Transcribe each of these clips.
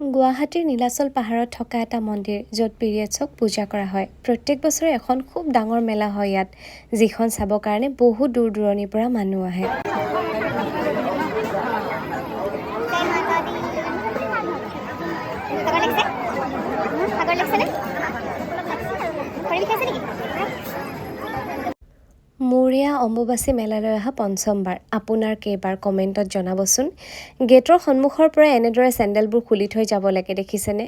গুৱাহাটীৰ নীলাচল পাহাৰত থকা এটা মন্দিৰ য'ত পিৰিয়ডছক পূজা কৰা হয়। প্ৰত্যেক বছৰে এখন খুব ডাঙৰ মেলা হয় ইয়াত যিখন চাবৰ কাৰণে বহুত দূৰ দূৰণিৰ পৰা মানুহ আহে। লাগিছেনে মোৰ এয়া অম্বুবাচী মেলালৈ অহা পঞ্চমবাৰ। আপোনাৰ কেইবাৰ কমেণ্টত জনাবচোন। গেটৰ সন্মুখৰ পৰা এনেদৰে চেণ্ডেলবোৰ খুলি থৈ যাব লাগে দেখিছেনে?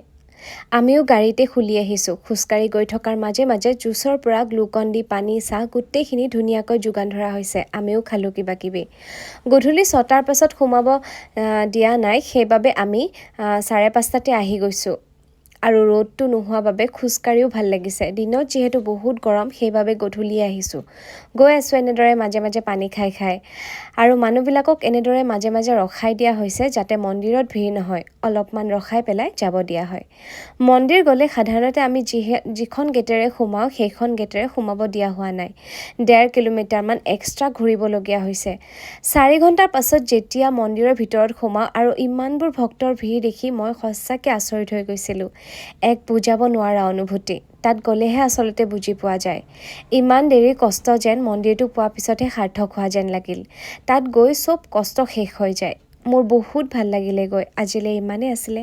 আমিও গাড়ীতে খুলি আহিছোঁ। খোজকাঢ়ি গৈ থকাৰ মাজে মাজে জুচৰ পৰা গ্লুকন দি পানী চাহ গোটেইখিনি ধুনীয়াকৈ যোগান ধৰা হৈছে। আমিও খালোঁ কিবা কিবি গধূলি ছটাৰ পাছত সোমাব দিয়া নাই। সেইবাবে আমি চাৰে পাঁচটাতে আহি গৈছোঁ। আৰু ৰ'দটো নোহোৱা বাবে খোজকাঢ়িও ভাল লাগিছে। দিনত যিহেতু বহুত গৰম সেইবাবে গধূলি আহিছোঁ। গৈ আছোঁ এনেদৰে মাজে মাজে পানী খাই খাই। আৰু মানুহবিলাকক এনেদৰে মাজে মাজে ৰখাই দিয়া হৈছে যাতে মন্দিৰত ভিৰ নহয় অলপমান ৰখাই পেলাই যাব দিয়া হয়। মন্দিৰ গ'লে সাধাৰণতে আমি যিহে যিখন গেটেৰে সোমাওঁ সেইখন গেটেৰে সোমাব দিয়া হোৱা নাই। ডেৰ কিলোমিটাৰমান এক্সট্ৰা ঘূৰিবলগীয়া হৈছে। চাৰি ঘণ্টাৰ পাছত যেতিয়া মন্দিৰৰ ভিতৰত সোমাওঁ আৰু ইমানবোৰ ভক্তৰ ভিৰ দেখি মই সঁচাকৈ আচৰিত হৈ গৈছিলোঁ। এক বুজাব নোৱাৰা অনুভূতি। তাত গ'লেহে আচলতে বুজি পোৱা যায়। ইমান দেৰি কষ্ট যেন মন্দিৰটো পোৱাৰ পিছতহে সাৰ্থক হোৱা যেন লাগিল। তাত গৈ চব কষ্ট শেষ হৈ যায়। মোৰ বহুত ভাল লাগিলে গৈ আজিলৈ ইমানেই আছিলে।